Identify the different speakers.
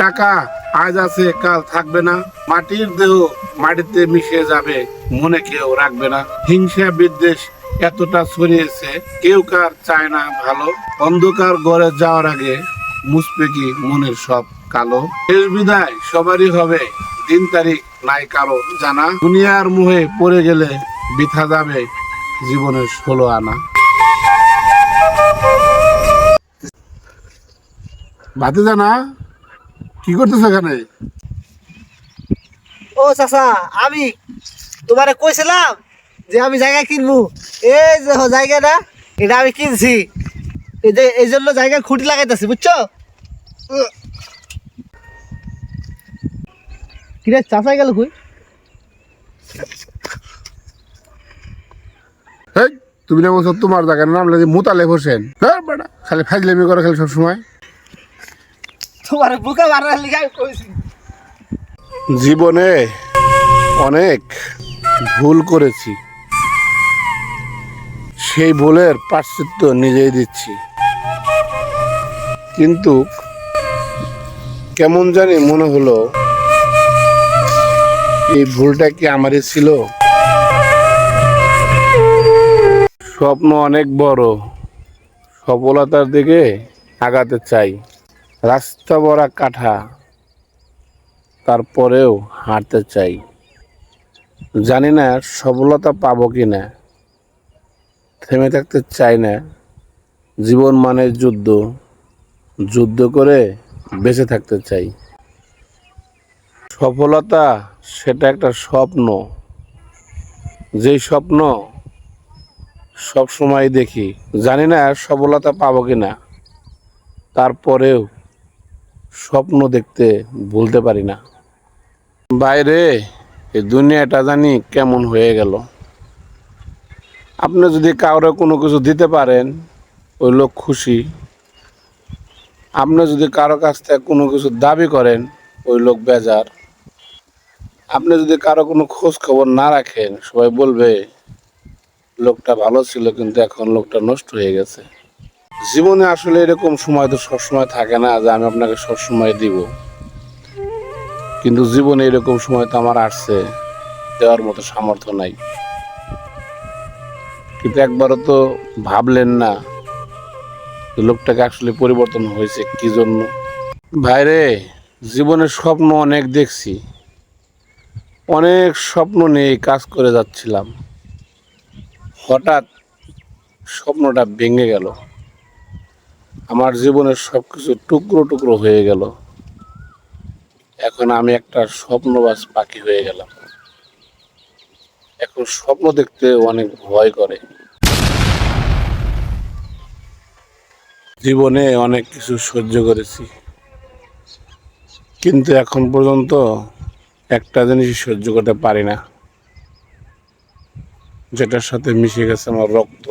Speaker 1: টাকা আজ আছে, কাল থাকবে না। মাটির দেহ মাটিতে মিশে যাবে, মনে কেউ রাখবে না। হিংসা বিদ্বেষ এতটা ছড়িয়েছে, কেউ কার চায় না ভালো। অন্ধকার গড়ে যাওয়ার আগে মুসবে কি মনের সব কালো। শেষ বিদায় সবারই হবে, দিন তারিখ নাই কারও জানা। দুনিয়ার মুহে পড়ে গেলে বিথা যাবে জীবনের ষোলো আনা। ভাতে জানা কি করতেছ এখানে?
Speaker 2: ও চাচা আমি তোমারে কইছিলাম যে আমি জায়গা কিনবো। এই যে জায়গাটা এটা আমি কিনছি। এই যে এই জন্য জায়গা খুঁটি লাগাইতেছি বুঝছ? কিরে চাচা গেল কই?
Speaker 1: হেই, তুমি না বলছো তোমার জায়গার নাম লাগে মোতালেব হোসেন। হ্যাঁ বেটা খালি ফাজলেমি করে খালি সবসময়।
Speaker 2: তোমার বুকে মারার কইছি।
Speaker 1: জীবনে অনেক ভুল করেছি। সেই ভুলের পাশ্চিত্য নিজেই দিচ্ছি। কিন্তু কেমন জানি মনে হলো, এই ভুলটা কি আমারই ছিল? স্বপ্ন অনেক বড়, সফলতার দিকে আগাতে চাই। রাস্তা বড়া কাঠা, তারপরেও হাঁটতে চাই। জানি না সফলতা পাবো কি না থেমে থাকতে চাই না। জীবন মানে যুদ্ধ যুদ্ধ করে বেঁচে থাকতে চাই। সফলতা সেটা একটা স্বপ্ন। যেই স্বপ্ন সব সময় দেখি। জানি না সফলতা পাবো কি না তারপরেও স্বপ্ন দেখতে ভুলতে পারি না। বাইরে এই দুনিয়াটা জানি কেমন হয়ে গেল। আপনি যদি কাউরে কোনো কিছু দিতে পারেন, ওই লোক খুশি। আপনি যদি কারও কাছ থেকে কোনো কিছু দাবি করেন, ওই লোক বেজার। আপনি যদি কারও কোনো খোঁজ খবর না রাখেন, সবাই বলবে, লোকটা ভালো ছিল, কিন্তু এখন লোকটা নষ্ট হয়ে গেছে। জীবনে আসলে এরকম সময় তো সবসময় থাকে না যে আমি আপনাকে সবসময় দিব। কিন্তু জীবনে এরকম সময় তো আমার আসছে, দেওয়ার মতো সামর্থ্য নাই। কিন্তু একবারও তো ভাবলেন না লোকটাকে আসলে পরিবর্তন হয়েছে কি জন্য? ভাইরে, জীবনের স্বপ্ন অনেক দেখছি। অনেক স্বপ্ন নিয়ে কাজ করে যাচ্ছিলাম। হঠাৎ স্বপ্নটা ভেঙে গেল। আমার জীবনের সব কিছু টুকরো টুকরো হয়ে গেল। এখন আমি একটা স্বপ্নবাস পাখি হয়ে গেলাম। এখন স্বপ্ন দেখতে অনেক ভয় করে। জীবনে অনেক কিছু সহ্য করেছি। কিন্তু এখন পর্যন্ত একটা জিনিস সহ্য করতে পারি না, যেটার সাথে মিশে গেছে আমার রক্ত।